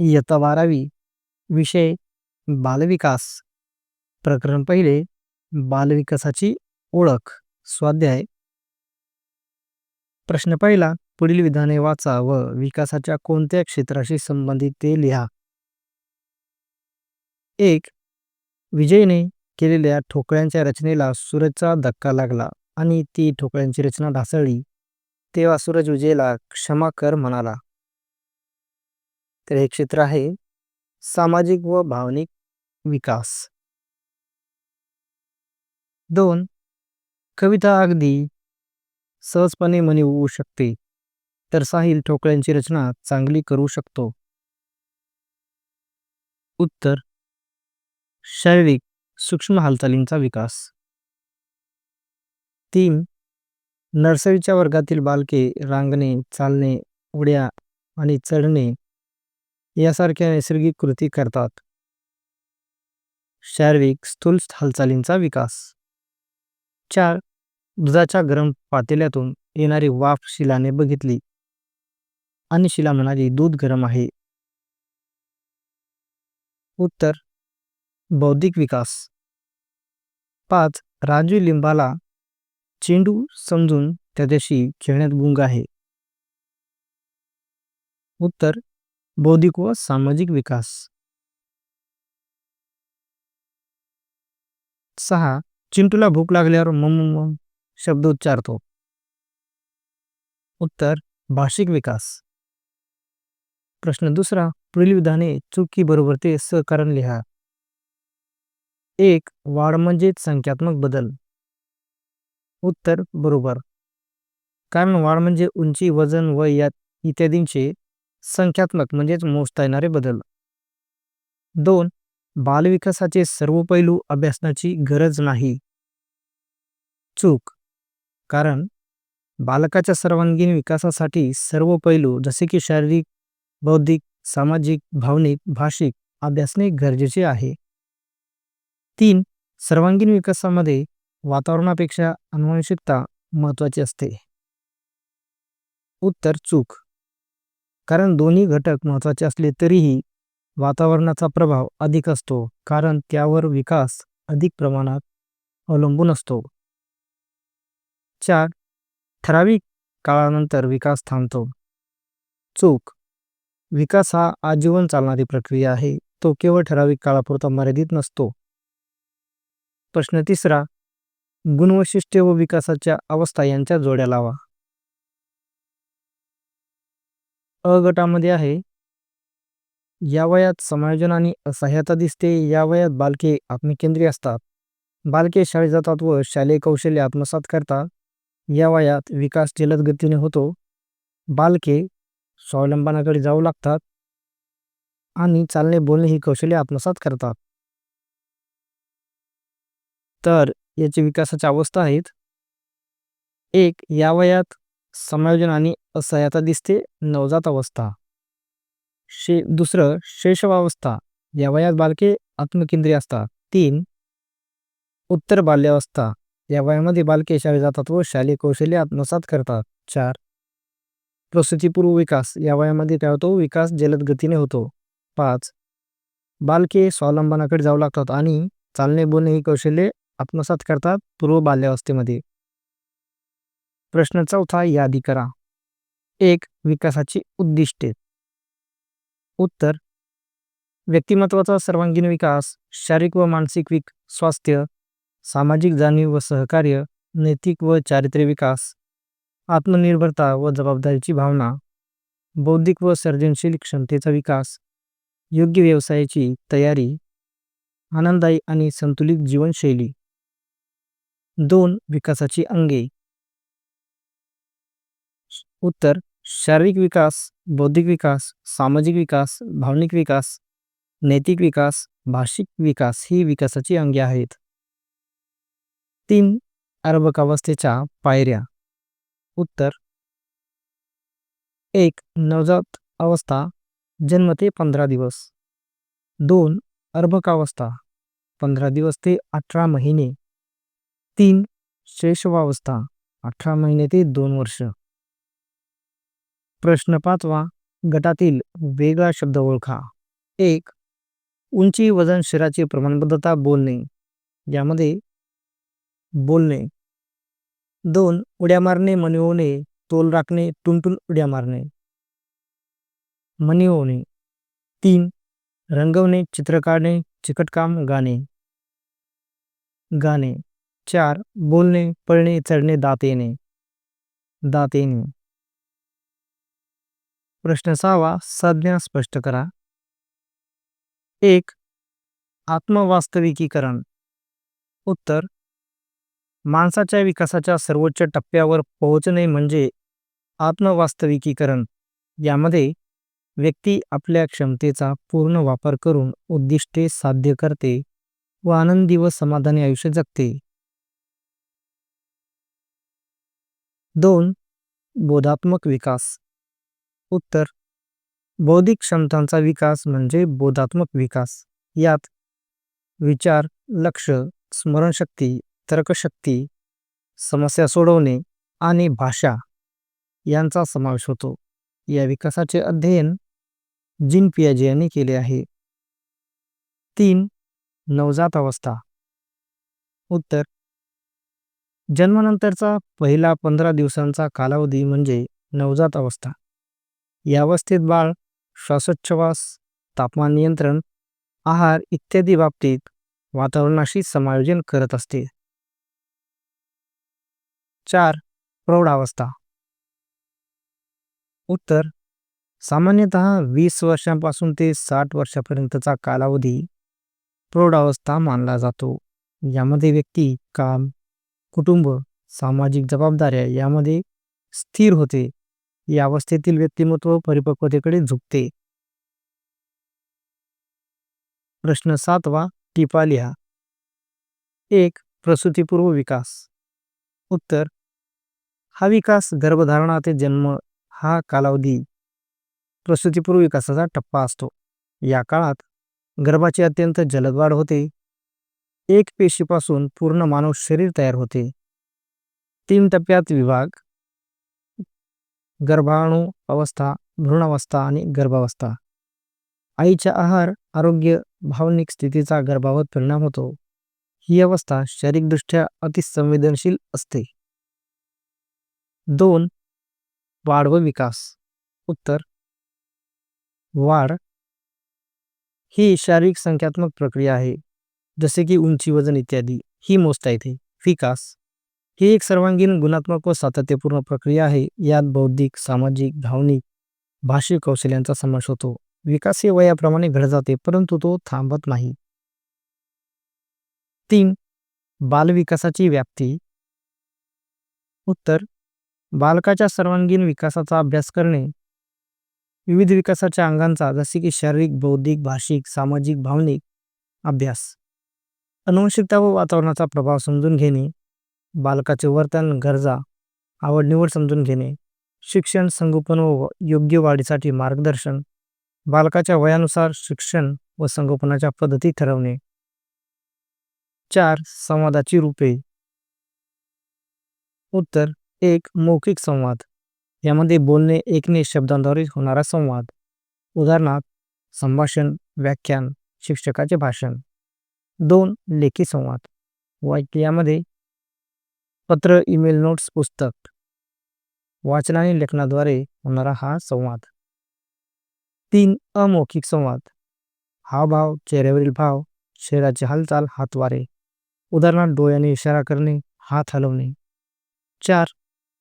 इयत्ता बारावी विषय बालविकास. प्रकरण पहिले बालविकासाची ओळख स्वाध्याय. प्रश्न पहिला पुढील विधाने वाचा व विकासाच्या कोणत्या क्षेत्राशी संबंधित ते लिहा. एक विजयने केलेल्या ठोकळ्यांच्या रचनेला सूरजचा धक्का लागला आणि ती ठोकळ्यांची रचना ढासळली. तेव्हा सूरज विजयला क्षमा कर म्हणाला. तर हे क्षेत्र आहे सामाजिक व भावनिक विकास. दोन कविता अगदी सहजपणे म्हणे होऊ शकते तर साहिल ठोकळ्यांची रचना चांगली करू शकतो. उत्तर शारीरिक सूक्ष्म हालचालींचा विकास. तीन नर्सरीच्या वर्गातील बालके रांगणे चालणे उड्या आणि चढणे यासारख्या नैसर्गिक कृती करतात. शारीरिक स्थूल हालचालींचा विकास. चार दुधाच्या गरम पातेल्यातून येणारी वाफ शिलाने बघितली. आणि शिला म्हणाली दूध गरम आहे. उत्तर बौद्धिक विकास. पाच राजू लिंबाला चेंडू समजून त्याच्याशी खेळण्यात गुंग आहे. उत्तर बौद्धिक व सामाजिक विकास. सहा. चिंटूला भूक लागल्यावर मम शब्द उच्चारतो. उत्तर भाषिक विकास. प्रश्न दुसरा पुढील विधाने चुकी बरोबर ते सहकारण लिहा. एक वाढ म्हणजे संख्यात्मक बदल. उत्तर बरोबर. कारण वाढ म्हणजे उंची वजन व या इत्यादींचे संख्यात्मक म्हणजेच मोजता येणारे बदल. दोन बालविकासाचे सर्व पैलू अभ्यासनाची गरज नाही. चूक. कारण बालकाच्या सर्वांगीण विकासासाठी सर्व पैलू जसे की शारीरिक बौद्धिक सामाजिक भावनिक भाषिक अभ्यासणे गरजेचे आहे. तीन सर्वांगीण विकासामध्ये वातावरणापेक्षा अनुवांशिकता महत्वाची असते. उत्तर चूक. कारण दोन्ही घटक महत्त्वाचे असले तरीही वातावरणाचा प्रभाव अधिक असतो कारण त्यावर विकास अधिक प्रमाणात अवलंबून असतो. चार ठराविक काळानंतर विकास थांबतो. चूक. विकास हा आजीवन चालणारी प्रक्रिया आहे तो केवळ ठराविक काळापुरता मर्यादित नसतो. प्रश्न तिसरा गुणवैशिष्ट्य व विकासाच्या अवस्था यांच्या जोड्या लावा. अ गटामध्ये आहे. या वयात समायोजन आणि असहाय्यता दिसते. या वयात बालके आत्मकेंद्री असतात. बालके शाळेत जातात व शालेय कौशल्य आत्मसात करतात. या वयात विकास जलद गतीने होतो. बालके स्वावलंबनाकडे जाऊ लागतात. आणि चालणे बोलणे ही कौशल्य आत्मसात करतात. तर याचे विकासाच्या अवस्था आहेत. एक या वयात समायोजन आणि असहायता दिसते. नवजात अवस्था. शे दुसरं शैशवावस्था या वयात बालके आत्मकेंद्रीय असतात. तीन उत्तर बाल्यावस्था. या वयामध्ये बालके शाळेत जातात व शालेय कौशल्य आत्मसात करतात. चार प्रसूतीपूर्व विकास. या वयामध्ये काय होतो विकास जलद गतीने होतो. पाच बालके स्वावलंबनाकडे जाऊ लागतात आणि चालणे बोलणे ही कौशल्ये आत्मसात करतात पूर्व बाल्यावस्थेमध्ये. प्रश्न चौथा यादी करा. एक विकासाची उद्दिष्टे. उत्तर व्यक्तिमत्वाचा सर्वांगीण विकास शारीरिक व मानसिक विक स्वास्थ्य सामाजिक जाणीव व सहकार्य नैतिक व चारित्र्य विकास आत्मनिर्भरता व जबाबदारीची भावना बौद्धिक व सर्जनशील क्षमतेचा विकास योग्य व्यवसायाची तयारी आनंददायी आणि संतुलित जीवनशैली. दोन विकासाची अंगे. उत्तर शारीरिक विकास बौद्धिक विकास सामाजिक विकास भावनिक विकास नैतिक विकास भाषिक विकास ही विकासाची अंगे आहेत. तीन अर्भकावस्थेच्या पायऱ्या. उत्तर एक नवजात अवस्था जन्म ते पंधरा दिवस. दोन अर्भकावस्था पंधरा दिवस ते अठरा महिने. तीन शैशवावस्था अठरा महिने ते दोन वर्ष. प्रश्न पाचवा गटातील वेगळा शब्द ओळखा. एक उंची वजन शरीराची प्रमाणबद्धता बोलणे यामध्ये बोलणे. दोन उड्या मारणे मनिवणे तोल राखणे टुनटुन उड्या मारणे. मनिवणे तीन रंगवणे चित्र काढणे चिकटकाम गाणे. गाणे. चार बोलणे पळणे चढणे दात येणे. दात येणे. प्रश्न सहावा संज्ञा स्पष्ट करा. एक आत्मवास्तविकीकरण. उत्तर माणसाच्या विकासाच्या सर्वोच्च टप्प्यावर पोहोचणे म्हणजे आत्मवास्तविकीकरण. यामध्ये व्यक्ती आपल्या क्षमतेचा पूर्ण वापर करून उद्दिष्टे साध्य करते व आनंदी व समाधानी आयुष्य जगते. दोन बोधात्मक विकास. उत्तर. बौद्धिक क्षमतांचा विकास म्हणजे बोधात्मक विकास. यात विचार लक्ष स्मरणशक्ती तर्कशक्ती समस्या सोडवणे आणि भाषा यांचा समावेश होतो. या विकासाचे अध्ययन जिन पियाजे यांनी केले आहे. तीन नवजात अवस्था. उत्तर. जन्मानंतरचा पहिला पंधरा दिवसांचा कालावधी म्हणजे नवजात अवस्था. या बाळ श्वासोच्छवास तापमान नियंत्रण आहार इत्यादी बाबतीत वातावरणाशी समायोजन करत असते. चार प्रौढावस्था. उत्तर सामान्यतः वीस वर्षांपासून ते साठ वर्षापर्यंतचा कालावधी प्रौढावस्था मानला जातो. यामध्ये व्यक्ती काम कुटुंब सामाजिक जबाबदाऱ्या यामध्ये स्थिर होते. या अवस्थेतील व्यक्तिमत्व परिपक्वतेकडे झुकते. प्रश्न सातवा टिपा लिहा. एक प्रसूतीपूर्व विकास. उत्तर हा विकास गर्भधारणा ते जन्म हा कालावधी. प्रसूतीपूर्व विकासाचा टप्पा असतो. या काळात गर्भाची अत्यंत जलद वाढ होते. एक पेशीपासून पूर्ण मानव शरीर तयार होते. तीन टप्प्यात विभाग गर्भाणू अवस्था भ्रूणावस्था आणि गर्भावस्था. आईच्या आहार आरोग्य भावनिक स्थितीचा गर्भावर परिणाम होतो. ही अवस्था शारीरिकदृष्ट्या अतिसंवेदनशील असते. दोन वाढ व विकास. उत्तर वाढ ही शारीरिक संख्यात्मक प्रक्रिया आहे. जसे की उंची वजन इत्यादी. ही मोजता येते. विकास ही एक सर्वांगीण गुणात्मक व सातत्यपूर्ण प्रक्रिया आहे. यात बौद्धिक सामाजिक भावनिक भाषिक कौशल्यांचा समावेश होतो. विकास हे वयाप्रमाणे घडत जाते परंतु तो थांबत नाही. तीन बालविकासाची व्याप्ती. उत्तर बालकाच्या सर्वांगीण विकासाचा अभ्यास करणे. विविध विकासाच्या अंगांचा जसे की शारीरिक बौद्धिक भाषिक सामाजिक भावनिक अभ्यास. अनुवंशिकता व वातावरणाचा प्रभाव समजून घेणे. बालकाचे वर्तन गरजा आवड निवड समजून घेणे शिक्षण संगोपन व योग्य वाढीसाठी मार्गदर्शन बालकाच्या वयानुसार शिक्षण व संगोपनाच्या पद्धती ठरवणे. चार संवादाची रूपे. उत्तर एक मौखिक संवाद. यामध्ये बोलणे ऐकणे शब्दांद्वारे होणारा संवाद. उदाहरणार्थ संभाषण व्याख्यान शिक्षकाचे भाषण. दोन लेखी संवाद. वाक्यामध्ये पत्र ईमेल नोट्स पुस्तक. वाचन आणि लेखनाद्वारे होणारा हा संवाद. तीन अमौखिक संवाद. हावभाव चेहऱ्यावरील भाव शरीराची हालचाल हातवारे. उदाहरणार्थ डोळ्याने इशारा करणे हात हलवणे. चार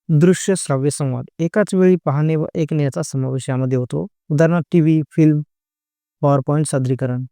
दृश्य श्राव्य संवाद. एकाच वेळी पाहणे व ऐकण्याचा समावेश यामध्ये होतो. उदाहरणार्थ T V film power point सादरीकरण.